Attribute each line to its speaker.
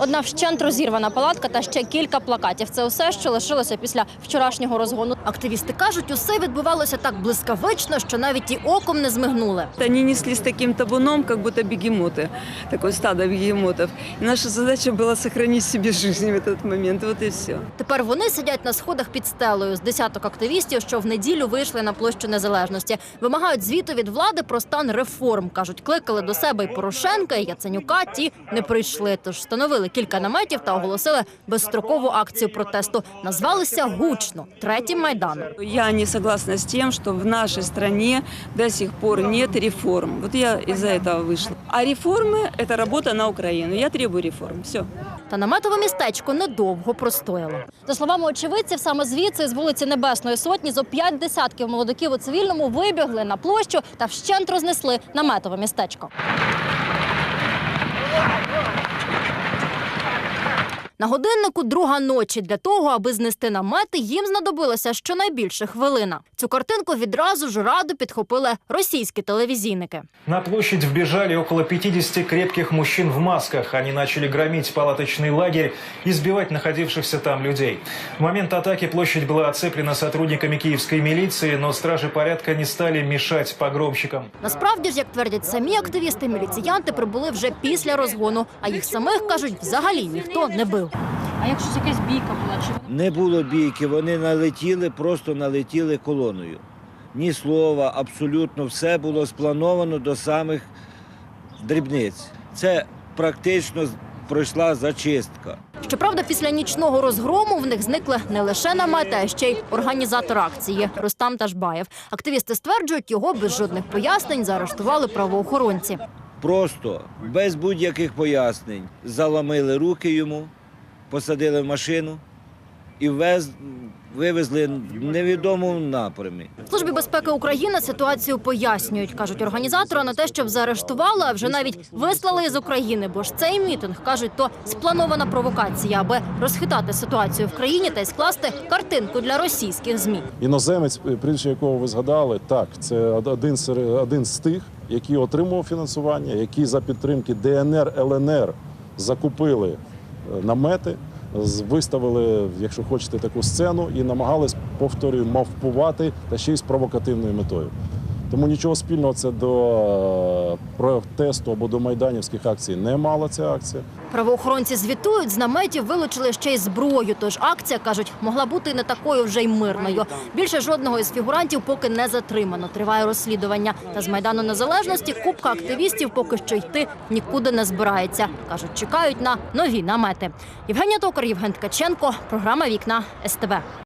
Speaker 1: Одна вщент розірвана палатка та ще кілька плакатів. Це усе, що лишилося після вчорашнього розгону. Активісти кажуть, усе відбувалося так блискавично, що навіть і оком не змигнули.
Speaker 2: Они неслись таким табуном, как будто бегемоты, такое стадо бегемотов. И наша задача была сохранить себе жизнь в этот момент. Вот и все.
Speaker 1: Тепер вони сидять на сходах під стелею з десяток активістів, що в неділю вийшли на площу незалежності. Вимагають звіту від влади про стан реформ. кажуть, кликали до себе і Порошенка, і Яценюка. Ті не прийшли. Тож встановили кілька наметів та оголосили безстрокову акцію протесту. Назвалися гучно третім майданом.
Speaker 2: Я не согласна с тем, что в нашей стране до сих пор нет реформ. Вот я из-за этого вышла. А реформы – это работа на Украину. Я требую реформ. Все.
Speaker 1: Та наметове містечко недовго простояло. За словами очевидців, саме звідси з вулиці Небесної Сотні зо п'ять десятків молодиків у цивільному вибігли на площу та вщент рознесли наметове містечко. На годиннику друга ночі для того, аби знести намети, їм знадобилося щонайбільше хвилина. Цю картинку відразу ж раду підхопили російські телевізійники.
Speaker 3: На площадь вбежали около 50 крепких мужчин в масках. Они начали громить палаточный лагерь и сбивать находившихся там людей. В момент атаки площадь была оцеплена сотрудниками киевской милиции, но стражи порядка не стали мешать погромщикам.
Speaker 1: Насправді ж, як твердять самі активісти, міліціянти прибули вже після розгону, а їх самих кажуть, взагалі ніхто не бив. А якщо якась бійка була, чи
Speaker 4: Не було бійки, вони налетіли, просто налетіли колоною. Ні слова, абсолютно все було сплановано до самих дрібниць. Це практично пройшла зачистка.
Speaker 1: Щоправда, після нічного розгрому в них зникли не лише намети, а ще й організатор акції Рустам Ташбаєв. Активісти стверджують, його без жодних пояснень заарештували правоохоронці.
Speaker 4: Просто без будь-яких пояснень заламили руки йому, посадили в машину і вез, вивезли в невідомому напрямі.
Speaker 1: В Службі безпеки України ситуацію пояснюють. кажуть, організатора на те, щоб заарештували, а вже навіть вислали із України. Бо ж цей мітинг кажуть, то спланована провокація, аби розхитати ситуацію в країні та й скласти картинку для російських змі.
Speaker 5: Іноземець, прізвище якого ви згадали, так, це один з, один з тих, який отримував фінансування, які за підтримки ДНР, ЛНР закупили намети, виставили, якщо хочете, таку сцену і намагались, повторюю, мавпувати та ще й з провокативною метою. Тому нічого спільного це до е, протесту або до майданівських акцій не мала ця акція.
Speaker 1: Правоохоронці звітують, з наметів вилучили ще й зброю. Тож акція кажуть, могла бути не такою вже й мирною. Більше жодного із фігурантів поки не затримано. Триває розслідування. Та з майдану незалежності купка активістів поки що йти нікуди не збирається. кажуть, чекають на нові намети. Євгенія Токар, Євген Ткаченко. Програма Вікна СТБ.